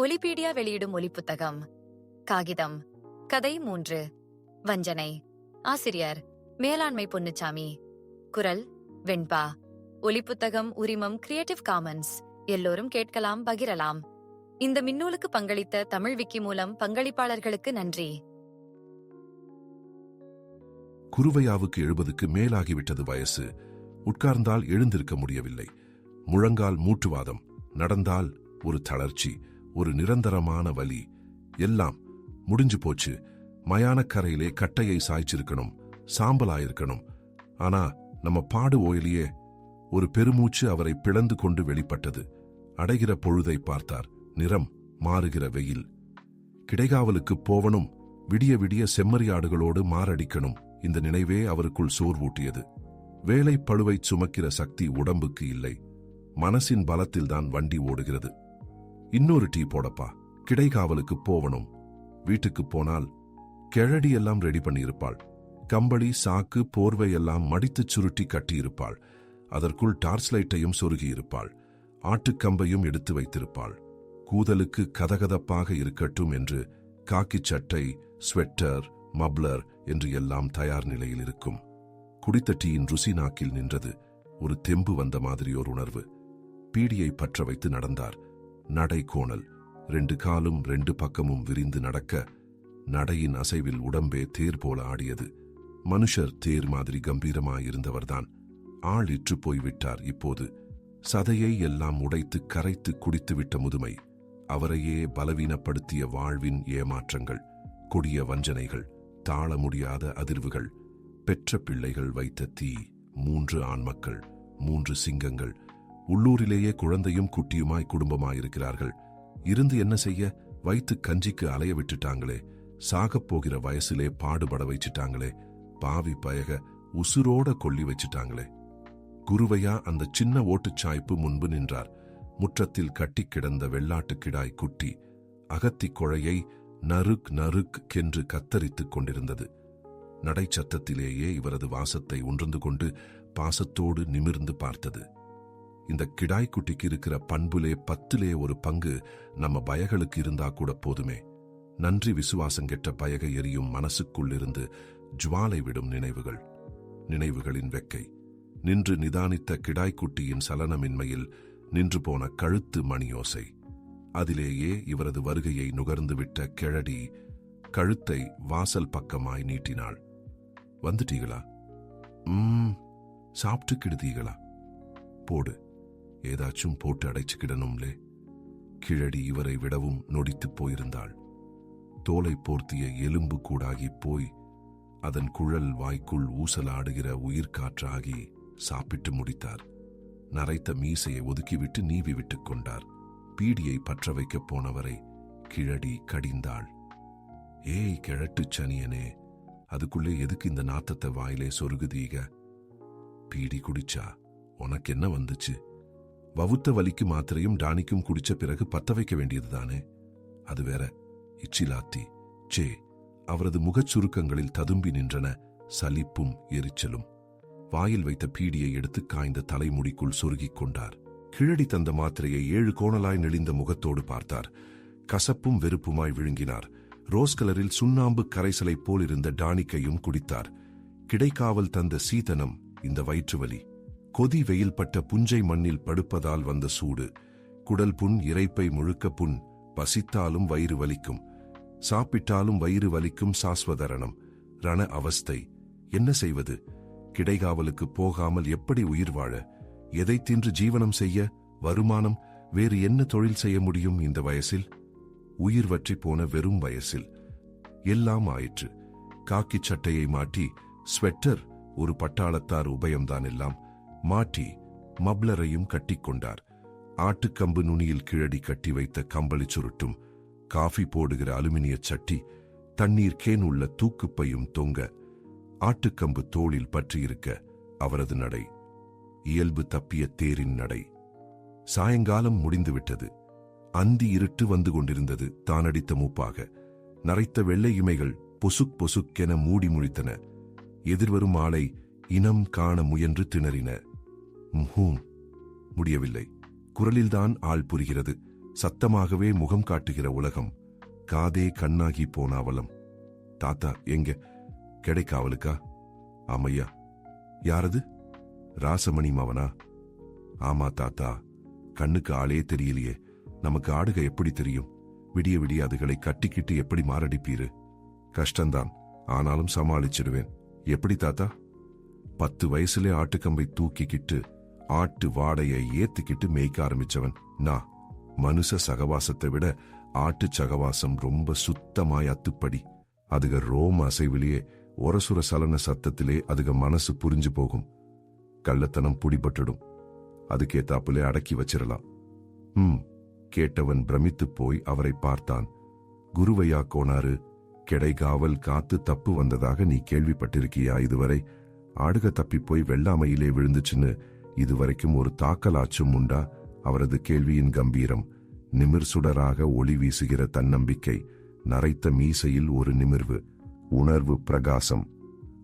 ஒலிபீடியா வெளியிடும் ஒலிப்புத்தகம். காகிதம். கதை மூன்று. வஞ்சனை. ஆசிரியர். மேலாண்மை பொன்னுச்சாமி. குரல். வெண்பா. ஒலிப்புத்தகம் உரிமம் கிரியேட்டிவ் காமன்ஸ் எல்லோரும் கேட்கலாம் பகிரலாம். இந்த மின்னூலுக்கு பங்களித்த தமிழ் விக்கி மூலம் பங்களிப்பாளர்களுக்கு நன்றி. குருவையாவுக்கு எழுபதுக்கு மேலாகிவிட்டது வயசு. உட்கார்ந்தால் எழுந்திருக்க முடியவில்லை. முழங்கால் மூட்டுவாதம். நடந்தால் ஒரு தளர்ச்சி. ஒரு நிரந்தரமான வலி எல்லாம் முடிஞ்சு போச்சு. மயானக்கரையிலே கட்டையை சாய்ச்சிருக்கணும். சாம்பலாயிருக்கணும். ஆனா நம்ம பாடு ஓயிலியே ஒரு பெருமூச்சு அவரை பிளந்து கொண்டு வெளிப்பட்டது. அடைகிற பொழுதை பார்த்தார். நிறம் மாறுகிற வெயில். கிடைகாவலுக்கு போவனும் விடிய விடிய செம்மறியாடுகளோடு மாரடிக்கணும். இந்த நினைவே அவருக்குள் சோர்வூட்டியது. வேலை பழுவை சுமக்கிற சக்தி உடம்புக்கு இல்லை. மனசின் பலத்தில்தான் வண்டி ஓடுகிறது. இன்னொரு டீ போடப்பா. கிடைக்காவலுக்கு போவணும். வீட்டுக்கு போனால் கிழடி எல்லாம் ரெடி பண்ணியிருப்பாள். கம்பளி சாக்கு போர்வை எல்லாம் மடித்துச் சுருட்டி கட்டியிருப்பாள். அதற்குள் டார்ச் லைட்டையும் சொருகியிருப்பாள். ஆட்டுக்கம்பையும் எடுத்து வைத்திருப்பாள். கூதலுக்கு கதகதப்பாக இருக்கட்டும் என்று காக்கிச் சட்டை ஸ்வெட்டர் மப்ளர் என்று எல்லாம் தயார் நிலையில் இருக்கும். குடித்த டீயின் ருசி நாக்கில் நின்றது. ஒரு தெம்பு வந்த மாதிரி ஒரு உணர்வு. பீடியை பற்ற வைத்து நடந்தார். நடை கோணல் ரெண்டு காலும் ரெண்டு பக்கமும் விரிந்து நடக்க நடையின் அசைவில் உடம்பே தேர் போல ஆடியது. மனுஷர் தேர் மாதிரி கம்பீரமாயிருந்தவர்தான். ஆள் இற்று போய்விட்டார் இப்போது. சதையை எல்லாம் உடைத்து கரைத்து குடித்துவிட்ட முதுமை. அவரையே பலவீனப்படுத்திய வாழ்வின் ஏமாற்றங்கள் கொடிய வஞ்சனைகள் தாழ முடியாத அதிர்வுகள் பெற்ற பிள்ளைகள் வைத்த தீ மூன்று ஆண்மக்கள் மூன்று சிங்கங்கள் உள்ளூரிலேயே குழந்தையும் குட்டியுமாய் குடும்பமாயிருக்கிறார்கள். இருந்து என்ன செய்ய? வைத்து கஞ்சிக்கு அலைய விட்டுட்டாங்களே. சாகப் போகிற வயசிலே பாடுபட வச்சிட்டாங்களே. பாவி பயக உசுரோட கொல்லி வச்சிட்டாங்களே. குருவையா அந்த சின்ன ஓட்டுச்சாய்ப்பு முன்பு நின்றார். முற்றத்தில் கட்டிக் கிடந்த வெள்ளாட்டுக் கிடாய் குட்டி அகத்திக் குழையை நறுக் நறுக் கென்று கத்தரித்துக் கொண்டிருந்தது. நடைச்சத்தத்திலேயே இவரது வாசத்தை உணர்ந்து கொண்டு பாசத்தோடு நிமிர்ந்து பார்த்தது. இந்த கிடாய்க்குட்டிக்கு இருக்கிற பண்புலே பத்திலே ஒரு பங்கு நம்ம பயகளுக்கு இருந்தா கூட போதுமே. நன்றி விசுவாசம் கெட்ட பயக எரியும் மனசுக்குள் இருந்து ஜுவாலை விடும் நினைவுகள். நினைவுகளின் வெக்கை. நின்று நிதானித்த கிடாய்க்குட்டியின் சலனமின்மையில் நின்று போன கழுத்து மணியோசை. அதிலேயே இவரது வருகையை நுகர்ந்துவிட்ட கிழடி கழுத்தை வாசல் பக்கமாய் நீட்டினாள். வந்துட்டீங்களா ம் சாப்பிட்டு கிடுதீங்களா போடு. ஏதாச்சும் போட்டு அடைச்சுக்கிடணும்லே. கிழடி இவரை விடவும் நொடித்துப் போயிருந்தாள். தோலை போர்த்திய எலும்பு கூடாகி போய் அதன் குழல் வாய்க்குள் ஊசலாடுகிற உயிர்காற்றாகி சாப்பிட்டு முடித்தார். நரைத்த மீசையை ஒதுக்கிவிட்டு நீவி விட்டுக் கொண்டார். பீடியை பற்ற வைக்கப் போனவரை கிழடி கடிந்தாள். ஏய் கிழட்டு சனியனே அதுக்குள்ளே எதுக்கு இந்த நாத்தத்தை வாயிலே சொருகுதீக? பீடி குடிச்சா உனக்கு என்ன வந்துச்சு? வவுத்த வலிக்கு மாத்திரையும் டானிக்கும் குடிச்ச பிறகு பத்த வைக்க வேண்டியதுதானே? அது வேற. இச்சிலாத்தி. சே அவரது முகச் சுருக்கங்களில் ததும்பி நின்றன சலிப்பும் எரிச்சலும். வாயில் வைத்த பீடியை எடுத்து காய்ந்த தலைமுடிக்குள் சொருகிக் கொண்டார். கிழடி தந்த மாத்திரையை ஏழு கோணலாய் நெளிந்த முகத்தோடு பார்த்தார். கசப்பும் வெறுப்புமாய் விழுங்கினார். ரோஸ் கலரில் சுண்ணாம்பு கரைசலை போல் இருந்த டானிக்கையும் குடித்தார். கிடைக்காவல் தந்த சீதனம் இந்த வயிற்றுவலி கொதி வெயில் பட்ட புஞ்சை மண்ணில் படுப்பதால் வந்த சூடு. குடல் புண் இரைப்பை முழுக்க புண் பசித்தாலும் வயிறு வலிக்கும். சாப்பிட்டாலும் வயிறு வலிக்கும் சாஸ்வதரணம். ரண அவஸ்தை. என்ன செய்வது? கிடைகாவலுக்கு போகாமல் எப்படி உயிர் வாழ? எதை தின்று ஜீவனம் செய்ய? வருமானம்? வேறு என்ன தொழில் செய்ய முடியும் இந்த வயசில்? உயிர் வற்றி போன வெறும் வயசில். எல்லாம் ஆயிற்று. காக்கிச் சட்டையை மாட்டி ஸ்வெட்டர் ஒரு பட்டாளத்தார் உபயம்தான் எல்லாம். மாட்டி மப்ளரையும் கட்டிக்கொண்டார். ஆட்டுக்கம்பு நுனியில் கிழடி கட்டி வைத்த கம்பளி சுருட்டும் காஃபி போடுகிற அலுமினிய சட்டி தண்ணீர் கேன் உள்ள தூக்குப்பையும் தொங்க ஆட்டுக்கம்பு தோளில் பற்றியிருக்க அவரது நடை இயல்பு தப்பிய தேரின் நடை. சாயங்காலம் முடிந்துவிட்டது. அந்தி இருட்டு வந்து கொண்டிருந்தது தானடித்த மூப்பாக. நரைத்த வெள்ளை இமைகள் பொசுக் பொசுக்கென மூடி முழித்தன. எதிர்வரும் ஆளை இனம் காண முயன்று திணறின. ஹூம் முடியவில்லை. குரலில்தான் ஆள் புரிகிறது. சத்தமாகவே முகம் காட்டுகிற உலகம். காதே கண்ணாகி போன அவலம் தாத்தா எங்க? கிடைக்காவலுக்கா? ஆமையா. யாரது? ராசமணி மவனா? ஆமா தாத்தா. கண்ணுக்கு ஆளே தெரியலையே. நமக்கு ஆடுக எப்படி தெரியும்? விடிய விடிய அதுகளை கட்டிக்கிட்டு எப்படி மாரடிப்பீரு? கஷ்டம்தான். ஆனாலும் சமாளிச்சிடுவேன். எப்படி தாத்தா? பத்து வயசுலே ஆட்டுக்கம்பை தூக்கிக்கிட்டு ஆட்டு வாடையை ஏத்திக்கிட்டு மேய்க்க ஆரம்பிச்சவன் நான் மனுஷ சகவாசத்தை விட ஆட்டு சகவாசம் ரொம்ப சுத்தமாய் அத்துப்படி. அதுக ரோம அசைவிலேயே ஒரசுர சலன சத்தத்திலே அதுக மனசு புரிஞ்சு போகும். கள்ளத்தனம் புடிபட்டுடும். அதுக்கேத்தாப்புலே அடக்கி வச்சிடலாம் ம் கேட்டவன் பிரமித்துப் போய் அவரை பார்த்தான். குருவையா கோனாரு கெடைகாவல் காத்து தப்பு வந்ததாக நீ கேள்விப்பட்டிருக்கியா இதுவரை? ஆடுக தப்பி போய் வெள்ளாமையிலே விழுந்துச்சுன்னு இதுவரைக்கும் ஒரு தாக்கலாச்சும் உண்டா? அவரது கேள்வியின் கம்பீரம். நிமிர் சுடராக ஒளி வீசுகிற தன்னம்பிக்கை. நரைத்த மீசையில் ஒரு நிமிர்வு. உணர்வு பிரகாசம்.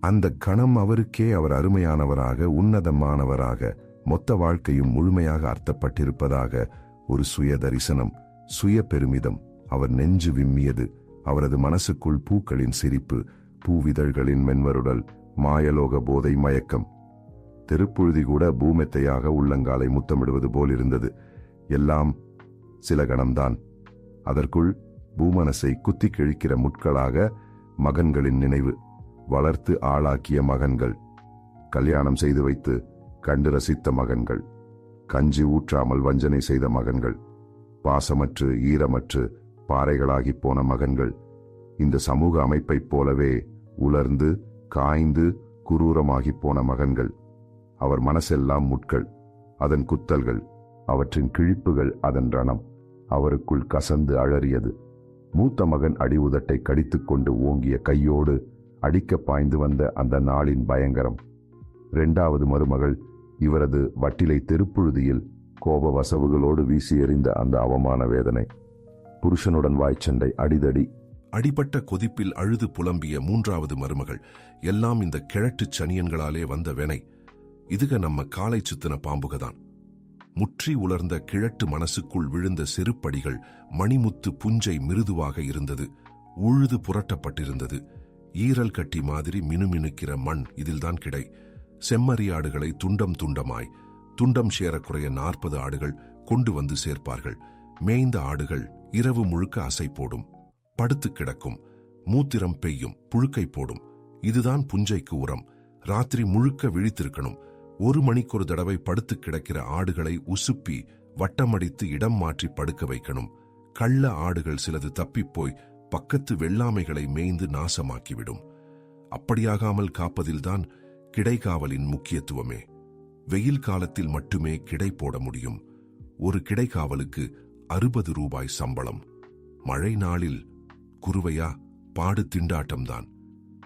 அந்த கணம் அவருக்கே அவர் அருமையானவராக உன்னதமானவராக மொத்த வாழ்க்கையும் முழுமையாக அர்த்தப்பட்டிருப்பதாக ஒரு சுய தரிசனம் சுய பெருமிதம் அவர் நெஞ்சு விம்மியது. அவரது மனசுக்குள் பூக்களின் சிரிப்பு பூவிதழ்களின் மென்வருடல் மாயலோக போதை மயக்கம். தெருப்புழுதி கூட பூமெத்தையாக உள்ளங்காலை முத்தமிடுவது போலிருந்தது. எல்லாம் சில கணம்தான். அதற்குள் பூமனசை குத்தி கிழிக்கிற முட்களாக மகன்களின் நினைவு வளர்த்து ஆளாக்கிய மகன்கள் கல்யாணம் செய்து வைத்து கண்டு ரசித்த மகன்கள் கஞ்சி ஊற்றாமல் வஞ்சனை செய்த மகன்கள் பாசமற்று ஈரமற்று பாறைகளாகிப் போன மகன்கள் இந்த சமூக அமைப்பைப் போலவே உலர்ந்து காய்ந்து குரூரமாகிப் போன மகன்கள். அவர் மனசெல்லாம் முட்கள் அதன் குத்தல்கள் அவற்றின் கிழிப்புகள் அதன் ரணம். அவருக்குள் கசந்து அழறியது. மூத்த மகன் அடி உதட்டை கடித்துக்கொண்டு ஓங்கிய கையோடு அடிக்க பாய்ந்து வந்த அந்த நாளின் பயங்கரம். இரண்டாவது மருமகள் இவரது வட்டிலை தெருப்புழுதியில் கோப வசவுகளோடு வீசி எறிந்த அந்த அவமான வேதனை. புருஷனுடன் வாய்ச்சண்டை அடிதடி. அடிபட்ட கொதிப்பில் அழுது புலம்பிய மூன்றாவது மருமகள் எல்லாம் இந்த கிழட்டுச் சனியன்களாலே வந்த வெனை. இதுக நம்ம காலை சுத்தின பாம்புகதான். முற்றி உலர்ந்த கிழட்டு மனசுக்குள் விழுந்த செருப்படிகள் மணிமுத்து புஞ்சை மிருதுவாக இருந்தது. உழுது புரட்டப்பட்டிருந்தது. ஈரல் கட்டி மாதிரி மினுமினுக்கிற மண் இதில்தான் கிடை. செம்மறி ஆடுகளை துண்டம் துண்டமாய் துண்டம் சேரக்குறைய நாற்பது ஆடுகள் கொண்டு வந்து சேர்ப்பார்கள். மேய்ந்த ஆடுகள் இரவு முழுக்க அசை போடும். படுத்து கிடக்கும். மூத்திரம் பெய்யும். புழுக்கை போடும். இதுதான் புஞ்சைக்கு உரம். ராத்திரி முழுக்க விழித்திருக்கணும். ஒரு மணிக்கு ஒரு தடவை படுத்து கிடக்கிற ஆடுகளை உசுப்பி வட்டமடித்து இடம் மாற்றி படுக்க வைக்கணும். கள்ள ஆடுகள் சிலது தப்பிப்போய் பக்கத்து வெள்ளாமைகளை மேய்ந்து நாசமாக்கிவிடும். அப்படியாகாமல் காப்பதில்தான் கிடைக்காவலின் முக்கியத்துவமே. வெயில் காலத்தில் மட்டுமே கிடை போட முடியும். ஒரு கிடைக்காவலுக்கு அறுபது ரூபாய் சம்பளம். மழை நாளில் குருவையா பாடு திண்டாட்டம்தான்.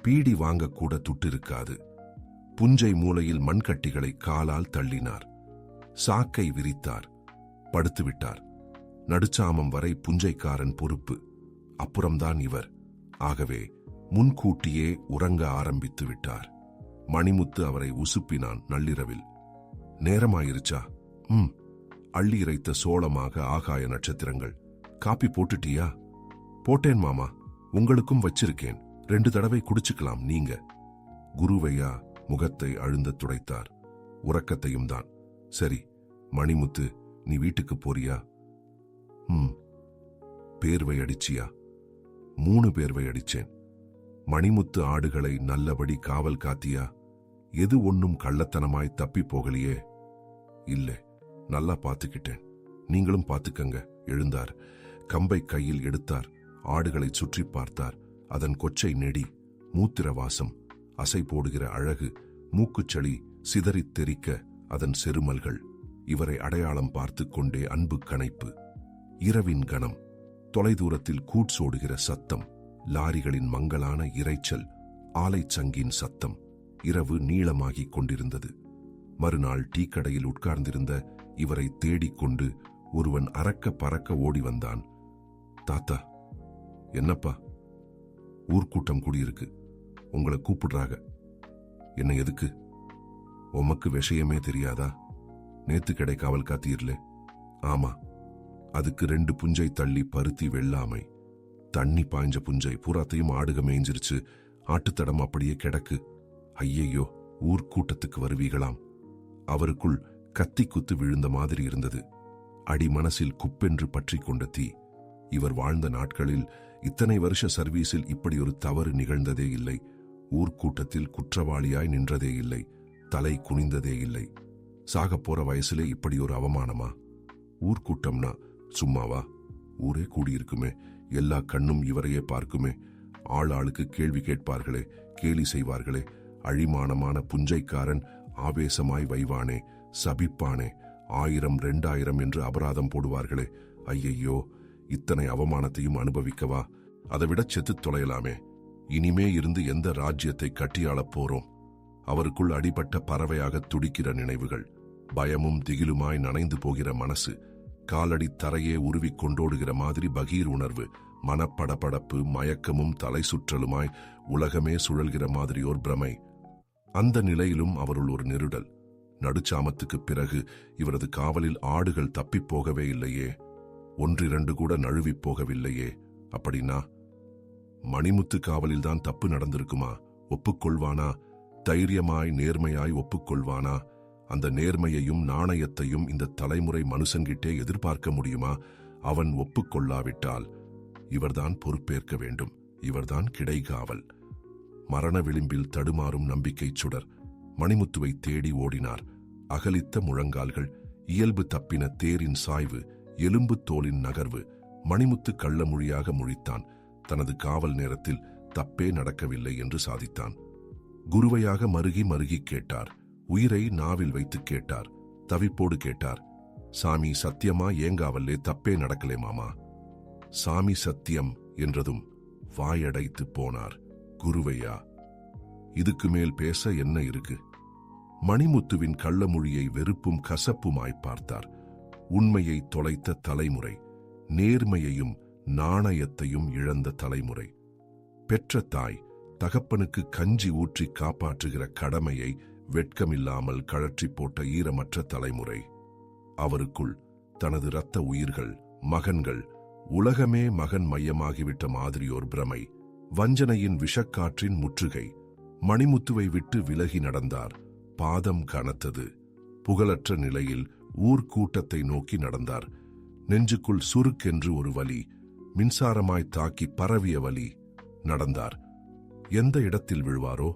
பீடி வாங்கக்கூட துட்டிருக்காது புஞ்சை மூலையில் மண்கட்டிகளை காலால் தள்ளினார். சாக்கை விரித்தார். படுத்துவிட்டார். நடுச்சாமம் வரை புஞ்சைக்காரன் பொறுப்பு. அப்புறம்தான் இவர். ஆகவே முன்கூட்டியே உறங்க ஆரம்பித்து விட்டார். மணிமுத்து அவரை உசுப்பினான் நள்ளிரவில். நேரமாயிருச்சா? ம். அள்ளி இறைத்த சோளமாக ஆகாய நட்சத்திரங்கள். காப்பி போட்டுட்டியா? போட்டேன் மாமா. உங்களுக்கும் வச்சிருக்கேன். ரெண்டு தடவை குடிச்சுக்கலாம் நீங்க. குருவையா? முகத்தை அழுந்த துடைத்தார். உறக்கத்தையும் தான். சரி மணிமுத்து நீ வீட்டுக்கு போறியா? ம் பேர்வை அடிச்சியா? மூணு பேர்வை அடிச்சேன். மணிமுத்து ஆடுகளை நல்லபடி காவல் காத்தியா? எது ஒன்னும் கள்ளத்தனமாய் தப்பி போகலையே? இல்ல நல்லா பாத்துக்கிட்டேன் நீங்களும் பாத்துக்கங்க எழுந்தார். கம்பை கையில் எடுத்தார். ஆடுகளை சுற்றி பார்த்தார். அதன் கொச்சை நெடி மூத்திர வாசம் அசை போடுகிற அழகு மூக்குச்சளி சிதறித் தெறிக்க அதன் செருமல்கள். இவரை அடையாளம் பார்த்துக் கொண்டே அன்பு கணைப்பு. இரவின் கணம். தொலைதூரத்தில் கூட்சோடுகிற சத்தம். லாரிகளின் மங்கலான இரைச்சல் ஆலைச்சங்கின் சத்தம். இரவு நீளமாகிக் கொண்டிருந்தது. மறுநாள் டீக்கடையில் உட்கார்ந்திருந்த இவரை தேடிக் கொண்டு ஒருவன் அறக்க பறக்க ஓடி வந்தான். தாத்தா என்னப்பா? ஊர்க்கூட்டம் கூடியிருக்கு. உங்களை கூப்பிடுறாங்க. என்ன எதுக்கு? உமக்கு விஷயமே தெரியாதா? நேத்து கிடை காவல் காத்தீர்லே ஆமா அதுக்கு ரெண்டு புஞ்சை தள்ளி பருத்தி வெள்ளாமை. தண்ணி பாய்ஞ்ச புஞ்சை பூராத்தையும் ஆடுக மேய்ஞ்சிருச்சு. ஆட்டுத்தடம் அப்படியே கிடக்கு. ஐயையோ ஊர்க்கூட்டத்துக்கு வருவீகளாம் அவருக்குள் கத்தி குத்து விழுந்த மாதிரி இருந்தது. அடி மனசில் குப்பென்று பற்றி கொண்ட தீ. இவர் வாழ்ந்த நாட்களில் இத்தனை வருஷ சர்வீஸில் இப்படி ஒரு தவறு நிகழ்ந்ததே இல்லை. ஊர்க்கூட்டத்தில் குற்றவாளியாய் நின்றதே இல்லை தலை குனிந்ததே இல்லை. சாகப்போற வயசுலே இப்படி ஒரு அவமானமா? ஊர்க்கூட்டம்னா சும்மாவா? ஊரே கூடியிருக்குமே எல்லா கண்ணும் இவரையே பார்க்குமே. ஆள் ஆளுக்கு கேள்வி கேட்பார்களே கேலி செய்வார்களே. அழிமானமான புஞ்சைக்காரன் ஆவேசமாய் வைவானே சபிப்பானே. ஆயிரம் ரெண்டாயிரம் என்று அபராதம் போடுவார்களே. ஐயையோ இத்தனை அவமானத்தையும் அனுபவிக்கவா? அதை விட செத்துத் தொலையலாமே. இனிமே இருந்து எந்த ராஜ்யத்தை கட்டியாளப் போறோம்? அவருக்குள் அடிபட்ட பறவையாக துடிக்கிற நினைவுகள் பயமும் திகிலுமாய் நனைந்து போகிற மனசு காலடி தரையே உருவிக் கொண்டோடுகிற மாதிரி பகீர் உணர்வு மனப்படபடப்பு மயக்கமும் தலை சுற்றலுமாய் உலகமே சுழல்கிற மாதிரி ஓர் பிரமை. அந்த நிலையிலும் அவருள் ஒரு நெருடல். நடுச்சாமத்துக்குப் பிறகு இவரது காவலில் ஆடுகள் தப்பிப் போகவே இல்லையே. ஒன்றிரண்டு கூட நழுவிப் போகவில்லையே. அப்படின்னா? மணிமுத்து காவலில்தான் தப்பு நடந்திருக்குமா? ஒப்புக்கொள்வானா? தைரியமாய் நேர்மையாய் ஒப்புக்கொள்வானா? அந்த நேர்மையையும் நாணயத்தையும் இந்த தலைமுறை மனுஷங்கிட்டே எதிர்பார்க்க முடியுமா? அவன் ஒப்புக்கொள்ளாவிட்டால் இவர்தான் பொறுப்பேற்க வேண்டும். இவர்தான் கிடைகாவல். மரண விளிம்பில் தடுமாறும் நம்பிக்கை சுடர். மணிமுத்துவை தேடி ஓடினார். அகலித்த முழங்கால்கள் இயல்பு தப்பின தேரின் சாய்வு எலும்பு தோலின் நகர்வு. மணிமுத்து கள்ளமொழியாக முழித்தான். தனது காவல் நேரத்தில் தப்பே நடக்கவில்லை என்று சாதித்தான். குருவையாக மருகி மருகி கேட்டார். உயிரை நாவில் வைத்து கேட்டார். தவிப்போடு கேட்டார். சாமி சத்தியமா ஏங்காவல்லே தப்பே நடக்கலே மாமா. சாமி சத்தியம் என்றதும் வாயடைத்து போனார். குருவையா இதுக்கு மேல் பேச என்ன இருக்கு? மணிமுத்துவின் கள்ளமொழியை வெறுப்பும் கசப்புமாய் பார்த்தார். உண்மையை தொலைத்த தலைமுறை நேர்மையையும் நாணயத்தையும் இழந்த தலைமுறை. பெற்ற தாய் தகப்பனுக்கு கஞ்சி ஊற்றி காப்பாற்றுகிற கடமையை வெட்கமில்லாமல் கழற்றி போட்ட ஈரமற்ற தலைமுறை. அவருக்குள் தனது இரத்த உயிர்கள் மகன்கள் உலகமே மகன் மையமாகிவிட்ட மாதிரியோர் பிரமை வஞ்சனையின் விஷக்காற்றின் முற்றுகை. மணிமுத்துவை விட்டு விலகி நடந்தார். பாதம் கனத்தது. புகழற்ற நிலையில் ஊர்க்கூட்டத்தை நோக்கி நடந்தார். நெஞ்சுக்குள் சுருக்கென்று ஒரு வலி மின்சாரமாய் தாக்கி பரவிய வழி நடந்தார். எந்த இடத்தில் விழுவாரோ